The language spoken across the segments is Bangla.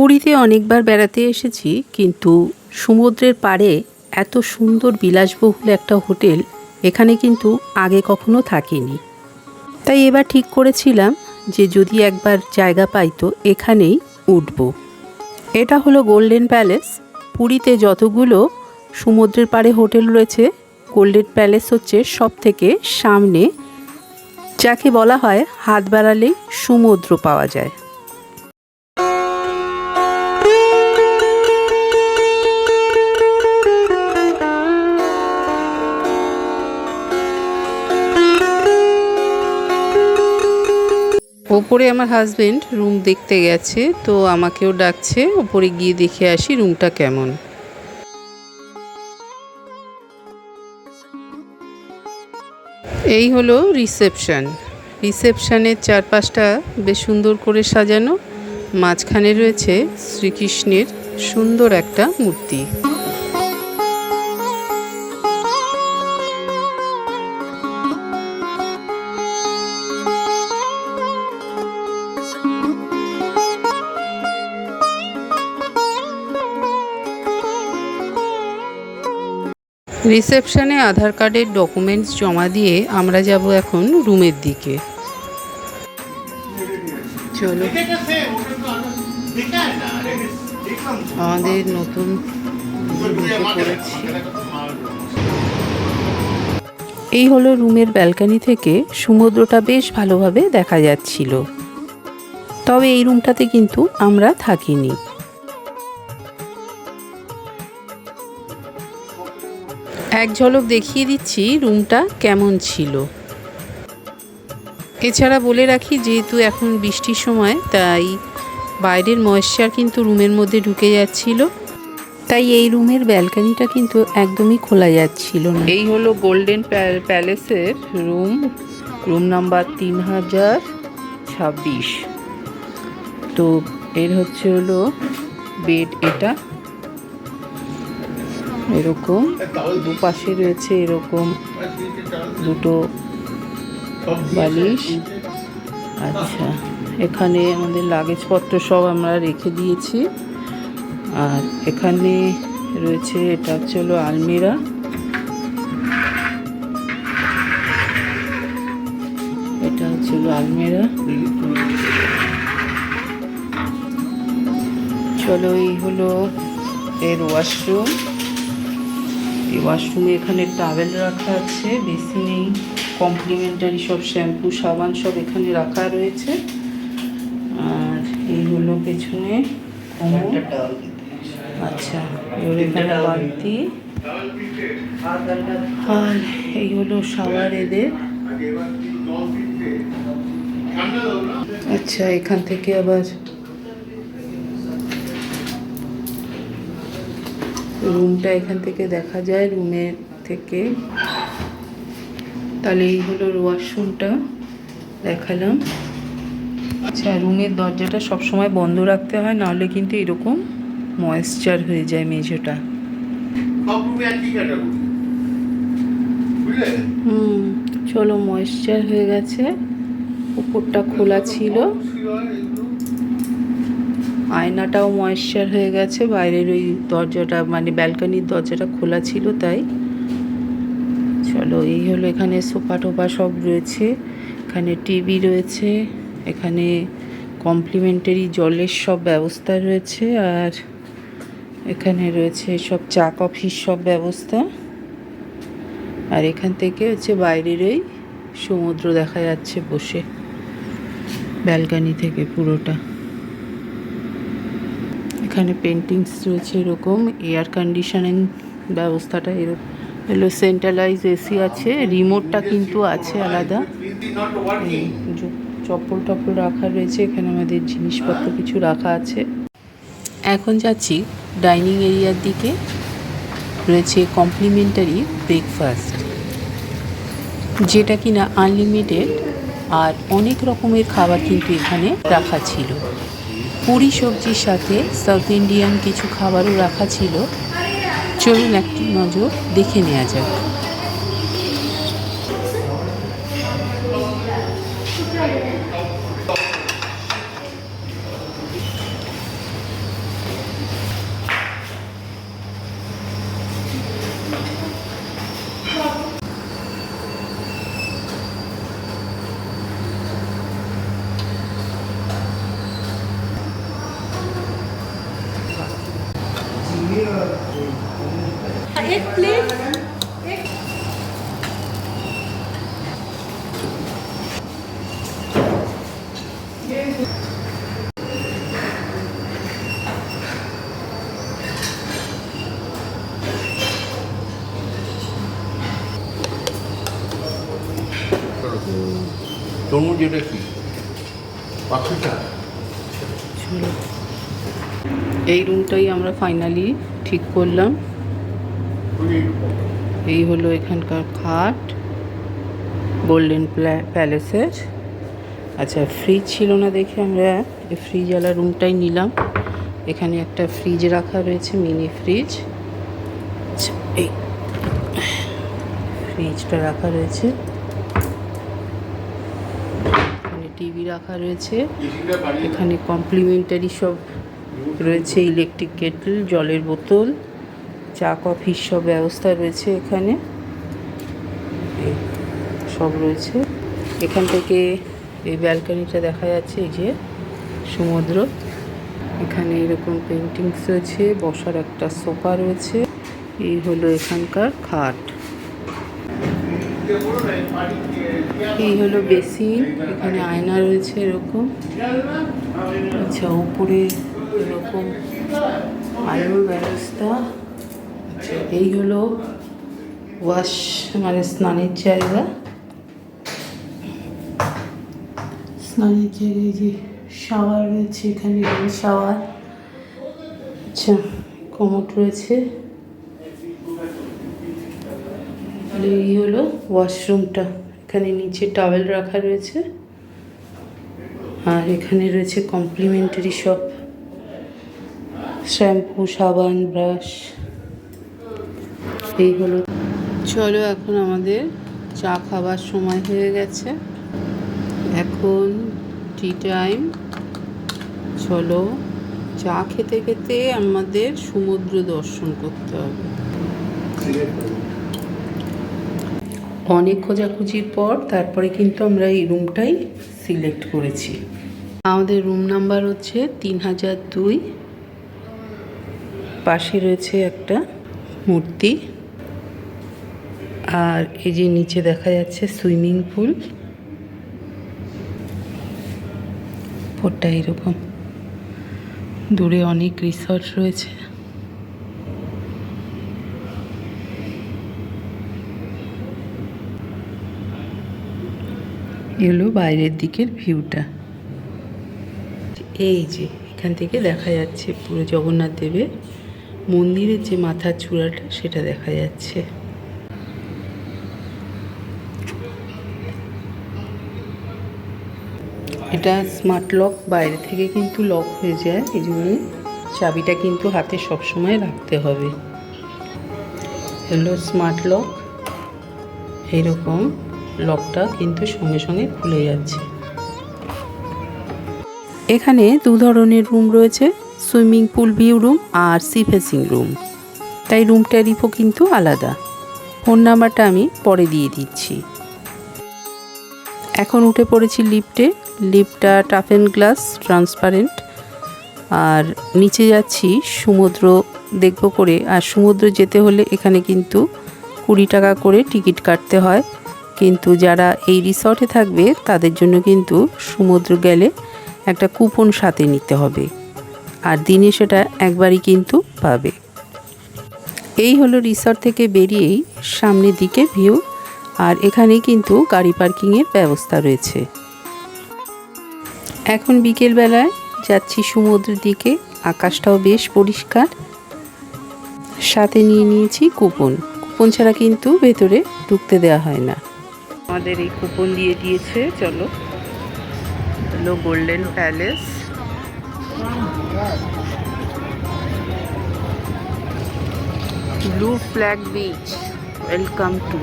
পুরীতে অনেকবার বেড়াতে এসেছি, কিন্তু সমুদ্রের পাড়ে এত সুন্দর বিলাসবহুল একটা হোটেল এখানে কিন্তু আগে কখনো থাকিনি। তাই এবার ঠিক করেছিলাম যে যদি একবার জায়গা পাই তো এখানেই উঠব। এটা হলো গোল্ডেন প্যালেস। পুরীতে যতগুলো সমুদ্রের পাড়ে হোটেল রয়েছে, গোল্ডেন প্যালেস হচ্ছে সব থেকে সামনে, যাকে বলা হয় হাত বাড়ালেই সমুদ্র পাওয়া যায়। ওপরে আমার হাজবেন্ড রুম দেখতে গেছে, তো আমাকেও ডাকছে, ওপরে গিয়ে দেখে আসি রুমটা কেমন। এই হলো রিসেপশন রিসেপশনের চারপাশটা বেশ সুন্দর করে সাজানো, মাঝখানে রয়েছে শ্রীকৃষ্ণের সুন্দর একটা মূর্তি। রিসেপশনে আধার কার্ডের ডকুমেন্টস জমা দিয়ে আমরা যাব এখন রুমের দিকে। চলো। আমাদের নতুন এই হলো রুমের ব্যালকনি থেকে সমুদ্রটা বেশ ভালোভাবে দেখা যাচ্ছিল। তবে এই রুমটাতে কিন্তু আমরা থাকিনি। এক ঝলক দেখিয়ে দিচ্ছি রুমটা কেমন ছিল। এছাড়া বলে রাখি, যেহেতু এখন বৃষ্টির সময়, তাই বাইরের ময়েশ্চার কিন্তু রুমের মধ্যে ঢুকে যাচ্ছিল। তাই এই রুমের ব্যালকানিটা কিন্তু একদমই খোলা যাচ্ছিল না। এই হলো গোল্ডেন প্যালেসের রুম রুম নাম্বার তিন হাজার ছাব্বিশ। তো এর হচ্ছে হলো বেড এটা। এরকম। দুপাশে রয়েছে এরকম দুটো বালিশ। আচ্ছা এখানে আমাদের লাগেজপত্র সব আমরা রেখে দিয়েছি। আর এখানে রয়েছে, এটা হলো আলমিরা। এটা হচ্ছে আলমিরা। চলো, এই হলো এর ওয়াশরুম। এই ওয়াশরুমে এখানে টাওয়েল রাখা আছে বেসিনেই কমপ্লিমেন্টারি সব শ্যাম্পু সাবান সব এখানে রাখা রয়েছে। আর এই হলো পেছনে। আচ্ছা এবার এখানে বালতি। আর এই হলো শাওয়ার এদের। আচ্ছা এখান থেকে আবার রুমটা এখান থেকে দেখা যায় রুমের থেকে। তাহলে এই হলো ওয়াশরুমটা দেখালাম। আচ্ছা রুমের দরজাটা সবসময় বন্ধ রাখতে হয়, নাহলে কিন্তু এরকম ময়েশ্চার হয়ে যায় মেঝোটা। হুম, চলো ময়েশ্চার হয়ে গেছে। উপরটা খোলা ছিল। আয়নাটাও ময়েশ্চার হয়ে গেছে, বাইরের ওই দরজাটা মানে ব্যালকানির দরজাটা খোলা ছিল তাই। চলো, এই হলো এখানে সোফা টোফা সব রয়েছে, এখানে টিভি রয়েছে, এখানে কমপ্লিমেন্টারি জলের সব ব্যবস্থা রয়েছে, আর এখানে রয়েছে সব চা, কফির সব ব্যবস্থা। আর এখান থেকে হচ্ছে বাইরের ওই সমুদ্র দেখা যাচ্ছে বসে ব্যালকানি থেকে পুরোটা। এখানে পেন্টিংস রয়েছে এরকম এয়ার কন্ডিশনিং ব্যবস্থাটা এরকম। এলো সেন্ট্রালাইজ এসি আছে রিমোটটা কিন্তু আছে আলাদা। চপ্পল টপ্পল রাখা রয়েছে, এখানে আমাদের জিনিসপত্র কিছু রাখা আছে। এখন যাচ্ছি ডাইনিং এরিয়ার দিকে। রয়েছে কমপ্লিমেন্টারি ব্রেকফাস্ট যেটা কিনা আনলিমিটেড আর অনেক রকমের খাবার কিন্তু এখানে রাখা ছিল। পুরি সবজির সাথে সাউথ ইন্ডিয়ান কিছু খাবারও রাখা ছিল। চলুন একটি নজর দেখে নেওয়া যাক। তরমুজ এটা কি? পাখিটা? এই রুমটাই আমরা ফাইনালি ঠিক করলাম। এই হলো এখানকার খাট গোল্ডেন প্যালেসের আচ্ছা ফ্রিজ ছিল না দেখে আমরা এই ফ্রিজওয়ালা রুমটাই নিলাম। এখানে একটা ফ্রিজ রাখা রয়েছে মিনি ফ্রিজ এই ফ্রিজটা রাখা রয়েছে এখানে টিভি রাখা রয়েছে। এখানে কমপ্লিমেন্টারি সব রয়েছে ইলেকট্রিক কেটল জলের বোতল, চা কফির সব ব্যবস্থা রয়েছে এখানে। সব রয়েছে। এখান থেকে এই ব্যালকনিটা দেখা যাচ্ছে, এই যে সমুদ্র। এখানে এরকম পেন্টিংস রয়েছে, বসার একটা সোফা রয়েছে। এই হলো এখানকার খাট। এই হলো বেসিন, এখানে আয়না রয়েছে এরকম। আচ্ছা উপরে এরকম আলোর ব্যবস্থা। আচ্ছা এই হলো ওয়াশ মানে স্নানের জায়গা। স্নানের জায়গায় যে শাওয়ার রয়েছে, এখানে শাওয়ার। আচ্ছা কমোট রয়েছে। এই হলো ওয়াশরুমটা। এখানে নিচে টাওয়েল রাখা রয়েছে। আর এখানে রয়েছে কমপ্লিমেন্টারি সব শ্যাম্পু সাবান ব্রাশ এই হলো। চলো এখন আমাদের চা খাবার সময় হয়ে গেছে। এখন টি টাইম চলো চা খেতে খেতে আমাদের সমুদ্র দর্শন করতে হবে। অনেক খোঁজাখুঁজির পর তারপরে কিন্তু আমরা এই রুমটাই সিলেক্ট করেছি। আমাদের রুম নাম্বার হচ্ছে তিন হাজার দুই। পাশে রয়েছে একটা মূর্তি। আর এই যে নিচে দেখা যাচ্ছে সুইমিং পুল। ওটা এরকম। দূরে অনেক রিসর্ট রয়েছে। এগুলো বাইরের দিকের ভিউটা। এই যে, এখান থেকে দেখা যাচ্ছে পুরো জগন্নাথ দেবের মন্দিরের যে মাথার চূড়াটা, সেটা দেখা যাচ্ছে। এটা স্মার্ট লক বাইরে থেকে কিন্তু লক হয়ে যায়, এই জন্য চাবিটা কিন্তু হাতে সবসময় রাখতে হবে। হলো স্মার্ট লক এইরকম লকটা কিন্তু সঙ্গে সঙ্গে খুলে যাচ্ছে। এখানে দু ধরনের রুম রয়েছে, সুইমিং পুল ভিউ রুম আর সি ফেসিং রুম। তাই রুম ট্যারিফও কিন্তু আলাদা। ফোন নাম্বারটা আমি পরে দিয়ে দিচ্ছি। এখন উঠে পড়েছি লিফটে। লিফটটা টাফ অ্যান্ড গ্লাস, ট্রান্সপারেন্ট। আর নিচে যাচ্ছি সমুদ্র দেখব করে। আর সমুদ্র যেতে হলে এখানে কিন্তু কুড়ি টাকা করে টিকিট কাটতে হয়। কিন্তু যারা এই রিসর্টে থাকবে, তাদের জন্য কিন্তু সমুদ্র গেলে একটা কুপন সাথে নিতে হবে। আর দিনে সেটা একবারই কিন্তু পাবে। এই হলো রিসর্ট থেকে বেরিয়েই সামনের দিকে ভিউ আর এখানে কিন্তু গাড়ি পার্কিংয়ের ব্যবস্থা রয়েছে। এখন বিকেলবেলায় যাচ্ছি সমুদ্রের দিকে, আকাশটাও বেশ পরিষ্কার। সাথে নিয়ে নিয়েছি কুপন কুপন ছাড়া কিন্তু ভেতরে ঢুকতে দেওয়া হয় না। আমাদের এই কুপন দিয়ে দিয়েছে, চলো। হলো golden palace blue flag beach welcome to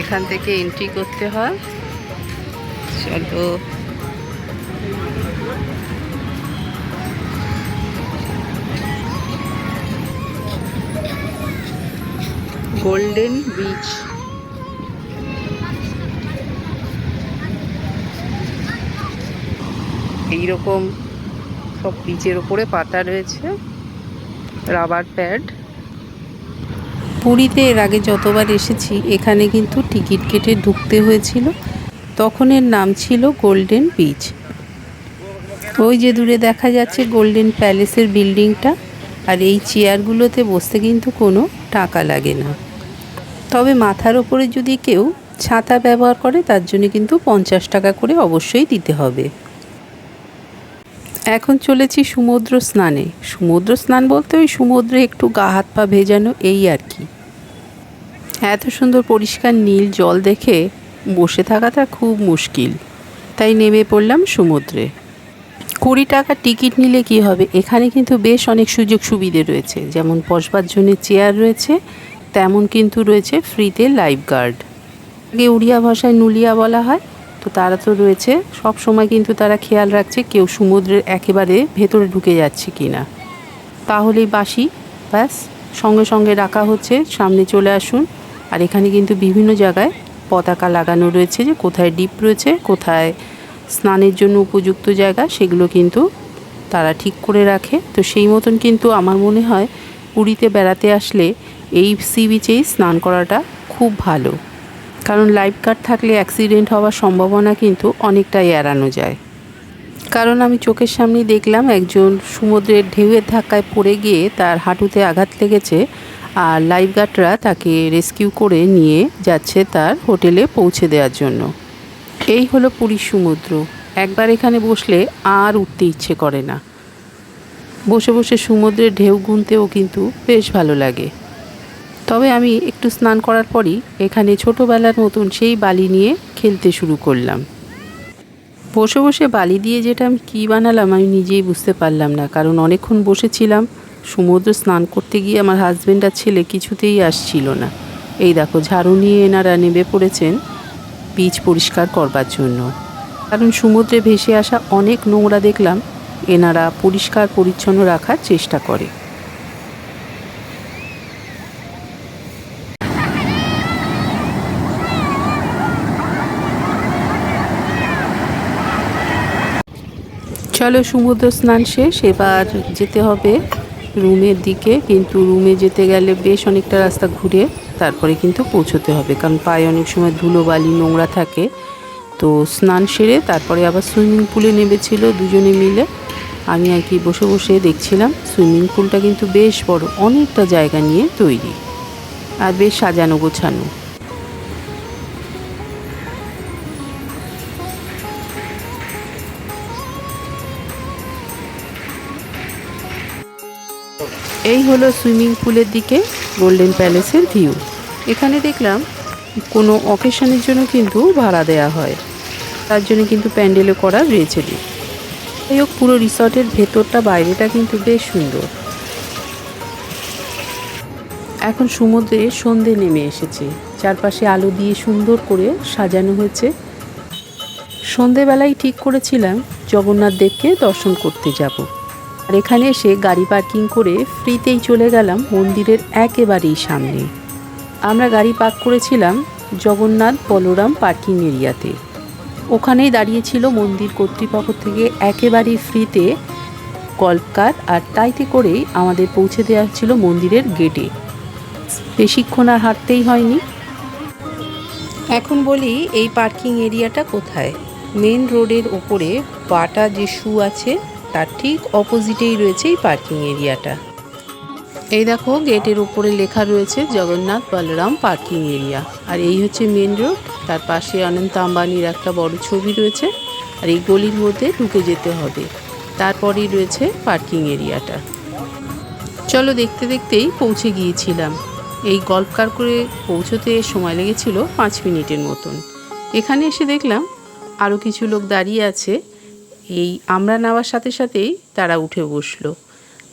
এখান থেকে এন্ট্রি করতে হয়। চলো। Golden beach. এইরকম সব পিচের ওপরে পাতা রয়েছে, রাবার প্যাড। পুরীতে এর আগে যতবার এসেছি, এখানে কিন্তু টিকিট কেটে ঢুকতে হয়েছিল। তখন এর নাম ছিল গোল্ডেন বিচ। ওই যে দূরে দেখা যাচ্ছে গোল্ডেন প্যালেসের বিল্ডিংটা, আর এই চেয়ারগুলোতে বসতে কিন্তু কোনো টাকা লাগে না। তবে মাথার ওপরে যদি কেউ ছাতা ব্যবহার করে, তার জন্য কিন্তু পঞ্চাশ টাকা করে অবশ্যই দিতে হবে। এখন চলেছি সমুদ্র স্নানে। সমুদ্র স্নান বলতে ওই সমুদ্রে একটু গা হাত পা ভেজানো, এই আর কি। এত সুন্দর পরিষ্কার নীল জল দেখে বসে থাকাটা খুব মুশকিল। তাই নেমে পড়লাম সমুদ্রে। কুড়ি টাকা টিকিট নিলে কি হবে? এখানে কিন্তু বেশ অনেক সুযোগ সুবিধে রয়েছে। যেমন বসবার জন্য চেয়ার রয়েছে তেমন কিন্তু রয়েছে ফ্রিতে লাইফ গার্ড। আগে উড়িয়া ভাষায় নুলিয়া বলা হয়। তো তারা তো রয়েছে। সব সময় কিন্তু তারা খেয়াল রাখছে কেউ সমুদ্রের একেবারে ভেতরে ঢুকে যাচ্ছে কি না তাহলেই বাসি ব্যাস, সঙ্গে সঙ্গে রাখা হচ্ছে। সামনে চলে আসুন। আর এখানে কিন্তু বিভিন্ন জায়গায় পতাকা লাগানো রয়েছে যে কোথায় ডিপ রয়েছে, কোথায় স্নানের জন্য উপযুক্ত জায়গা, সেগুলো কিন্তু তারা ঠিক করে রাখে। তো সেই মতন কিন্তু আমার মনে হয় পুরীতে বেড়াতে আসলে এই সি বিচেই স্নান করাটা খুব ভালো। কারণ লাইফ গার্ড থাকলে অ্যাক্সিডেন্ট হওয়ার সম্ভাবনা কিন্তু অনেকটাই এড়ানো যায়। কারণ আমি চোখের সামনেই দেখলাম একজন সমুদ্রের ঢেউয়ের ধাক্কায় পড়ে গিয়ে তার হাঁটুতে আঘাত লেগেছে আর লাইফ গার্ডরা তাকে রেস্কিউ করে নিয়ে যাচ্ছে তার হোটেলে পৌঁছে দেওয়ার জন্য। এই হলো পুরীর সমুদ্র। একবার এখানে বসলে আর উঠতে ইচ্ছে করে না। বসে বসে সমুদ্রের ঢেউ গুনতেও কিন্তু বেশ ভালো লাগে। তবে আমি একটু স্নান করার পরই এখানে ছোটোবেলার মতন সেই বালি নিয়ে খেলতে শুরু করলাম। বসে বসে বালি দিয়ে যেটা আমি কী বানালাম আমি নিজেই বুঝতে পারলাম না, কারণ অনেকক্ষণ বসেছিলাম, সমুদ্র স্নান করতে গিয়ে আমার হাজব্যান্ড আর ছেলে কিছুতেই আসছিল না। এই দেখো, ঝাড়ু নিয়ে এনারা নেমে পড়েছেন বীজ পরিষ্কার করবার জন্য। কারণ সমুদ্রে ভেসে আসা অনেক নোংরা দেখলাম এনারা পরিষ্কার পরিচ্ছন্ন রাখার চেষ্টা করে। চলো সমুদ্র স্নান শেষ, এবার যেতে হবে রুমের দিকে, কিন্তু রুমে যেতে গেলে বেশ অনেকটা রাস্তা ঘুরে তারপরে কিন্তু পৌঁছতে হবে, কারণ পায়ে অনেক সময় ধুলো বালি নোংরা থাকে। তো স্নান সেরে তারপরে আবার সুইমিং পুলে নেমেছিল দুজনে মিলে। আমি আর কি বসে বসে দেখছিলাম, সুইমিং পুলটা কিন্তু বেশ বড়, অনেকটা জায়গা নিয়ে তৈরি। আর বেশ সাজানো গোছানো। এই হলো সুইমিং পুলের দিকে গোল্ডেন প্যালেসের ভিউ। এখানে দেখলাম কোনো অকেশনের জন্য কিন্তু ভাড়া দেয়া হয়। তার জন্য কিন্তু প্যান্ডেলও করা রয়েছে। যাই হোক, পুরো রিসর্টের ভেতরটা, বাইরেটা কিন্তু বেশ সুন্দর। এখন সমুদ্রে সন্ধে নেমে এসেছে। চারপাশে আলো দিয়ে সুন্দর করে সাজানো হয়েছে। সন্ধেবেলায় ঠিক করেছিলাম জগন্নাথ দেবকে দর্শন করতে যাব। আর এখানে এসে গাড়ি পার্কিং করে ফ্রিতেই চলে গেলাম মন্দিরের একেবারেই সামনে। আমরা গাড়ি পার্ক করেছিলাম জগন্নাথ বলরাম পার্কিং এরিয়াতে। ওখানেই দাঁড়িয়েছিল মন্দির কর্তৃপক্ষ থেকে একেবারেই ফ্রিতে গল্ফ কার আর তাইতে করেই আমাদের পৌঁছে দেওয়া ছিল মন্দিরের গেটে। বেশিক্ষণ আর হাঁটতেই হয়নি। এখন বলি, এই পার্কিং এরিয়াটা কোথায়? মেন রোডের ওপরে বাটা যে শু আছে, তার ঠিক অপোজিটেই রয়েছে এই পার্কিং এরিয়াটা। এই দেখো, গেটের উপরে লেখা রয়েছে জগন্নাথ বলরাম পার্কিং এরিয়া, আর এই হচ্ছে মেন রোড। তার পাশে অনন্ত আম্বানির একটা বড় ছবি রয়েছে, আর এই গলির মধ্যে ঢুকে যেতে হবে। তারপরেই রয়েছে পার্কিং এরিয়াটা। চলো দেখতে দেখতেই পৌঁছে গিয়েছিলাম। এই গল্ফ কার করে পৌঁছতে সময় লেগেছিল পাঁচ মিনিটের মতন। এখানে এসে দেখলাম আরও কিছু লোক দাঁড়িয়ে আছে। এই আমরা নেওয়ার সাথে সাথেই তারা উঠে বসল।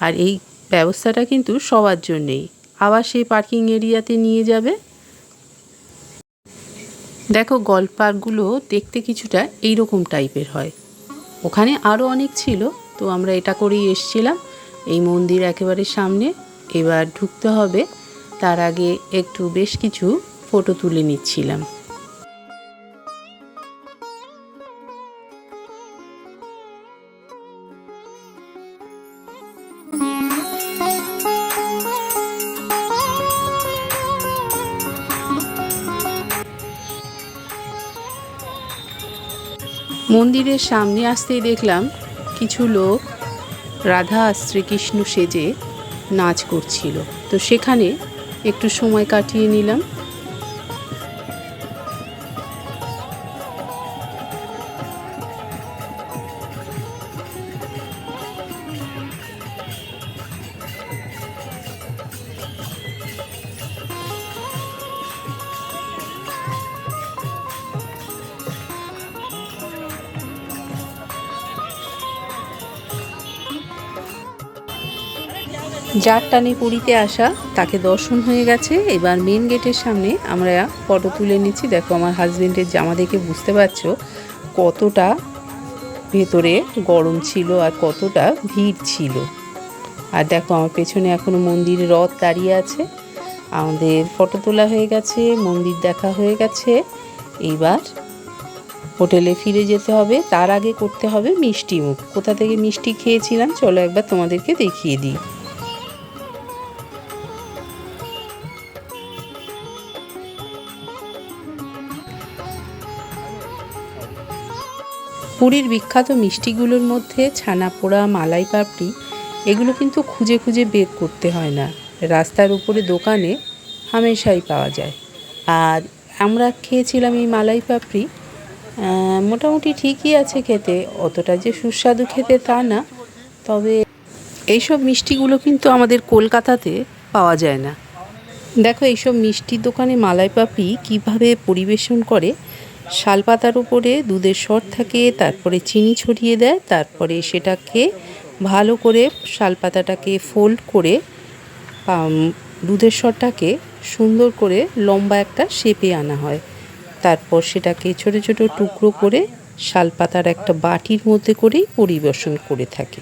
আর এই ব্যবস্থাটা কিন্তু সবার জন্যেই। আবার সেই পার্কিং এরিয়াতে নিয়ে যাবে? দেখো গল্পারগুলো দেখতে কিছুটা এইরকম টাইপের হয়। ওখানে আরও অনেক ছিল, তো আমরা এটা করেই এসছিলাম। এই মন্দির একেবারে সামনে, এবার ঢুকতে হবে। তার আগে একটু বেশ কিছু ফটো তুলে নিচ্ছিলাম। মন্দিরের সামনে আসতেই দেখলাম কিছু লোক রাধা শ্রীকৃষ্ণ সেজে নাচ করছিল। তো সেখানে একটু সময় কাটিয়ে নিলাম। যার টানে পুরীতে আসা, তাকে দর্শন হয়ে গেছে। এবার মেন গেটের সামনে আমরা ফটো তুলে নিচ্ছি। দেখো আমার হাজবেন্ডের জামা দেখে বুঝতে পারছ কতটা ভেতরে গরম ছিল আর কতটা ভিড় ছিল। আর দেখো আমার পেছনে এখনও মন্দিরে রথ দাঁড়িয়ে আছে। আমাদের ফটো তোলা হয়ে গেছে, মন্দির দেখা হয়ে গেছে। এইবার হোটেলে ফিরে যেতে হবে। তার আগে করতে হবে মিষ্টি মুখ। কোথা থেকে মিষ্টি খেয়েছিলাম? চলো একবার তোমাদেরকে দেখিয়ে দিই। পুরীর বিখ্যাত মিষ্টিগুলোর মধ্যে ছানা পোড়া, মালাই পাপড়ি, এগুলো কিন্তু খুঁজে খুঁজে বের করতে হয় না। রাস্তার উপরে দোকানে হামেশাই পাওয়া যায়। আর আমরা খেয়েছিলাম এই মালাই পাপড়ি মোটামুটি ঠিকই আছে খেতে, অতটা যে সুস্বাদু খেতে তা না, তবে এইসব মিষ্টিগুলো কিন্তু আমাদের কলকাতাতে পাওয়া যায় না। দেখো, এইসব মিষ্টির দোকানে মালাই পাপড়ি কীভাবে পরিবেশন করে শালপাতার উপরে দুধের সর থাকে, তারপরে চিনি ছড়িয়ে দেয়, তারপরে সেটাকে ভালো করে শালপাতাটাকে ফোল্ড করে দুধের সরটাকে সুন্দর করে লম্বা একটা শেপে আনা হয়। তারপর সেটাকে ছোট ছোট টুকরো করে শালপাতার একটা বাটির মধ্যে করেই পরিবেশন করে থাকে।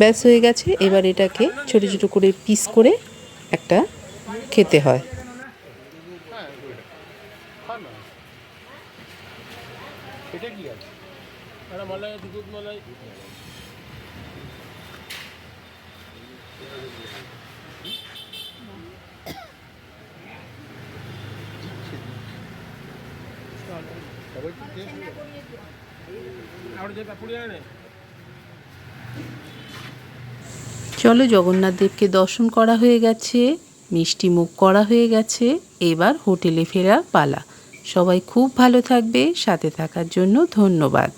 ব্যাস হয়ে গেছে, এবার এটাকে ছোট ছোট করে পিস করে একটা খেতে হয়। এটা কি আছে? একটা মালাই আছে দুধ মালাই। চলো জগন্নাথ দেবকে দর্শন করা হয়ে গেছে মিষ্টি মুখ করা হয়ে গেছে এবার হোটেলে ফেরার পালা। সবাই খুব ভালো থাকবে সাথে থাকার জন্য ধন্যবাদ।